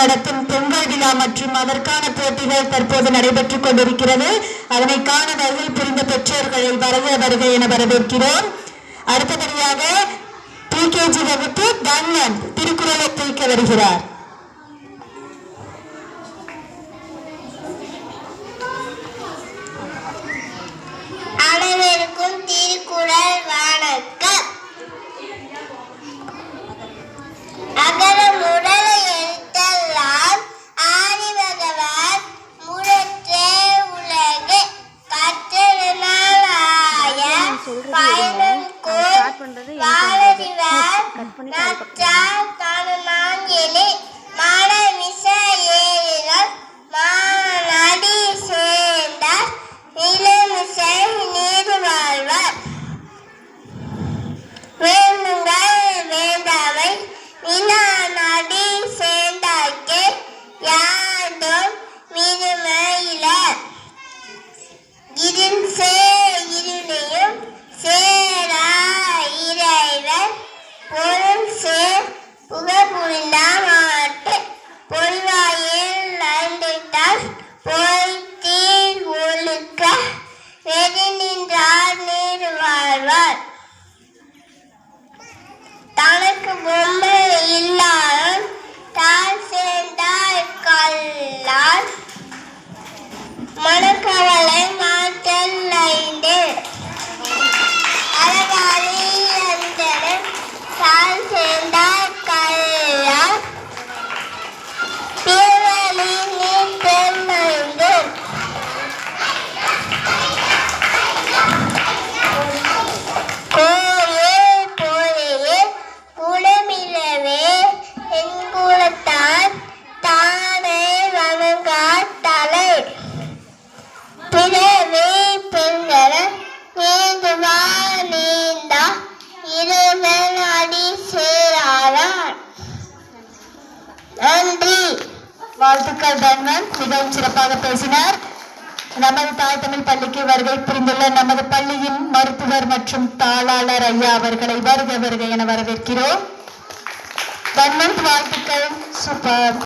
நடத்தும் பொங்கல் விழா மற்றும் அதற்கான போட்டிகள் தற்போது நடைபெற்றுக் கொண்டிருக்கிறது. அதனை காண வருகை புரிந்த பெற்றோர்களை வருக வருக என வரவேற்கிறோம். அடுத்தபடியாக பிகேஜி வகுப்பு கண்ணன் திருக்குறளை தூக்க வருகிறார். நிலமிசை நீர் வாழ்வார். வேண்டுங்கள் நடி சேர்ந்தாக்கே பொருள் சேர் புகழ் புரிந்தார் மாட்டு வாழ்த்துக்கள் தன்வன் மிகவும் சிறப்பாக பேசினார். நமது தாய் தமிழ் பள்ளிக்கு வருகை புரிந்துள்ள நமது பள்ளியின் மருத்துவர் மற்றும் தாளாளர் ஐயா அவர்களை வருக வருக என வரவேற்கிறோம். தன்வந்த் வாழ்த்துக்கள். சூப்பர்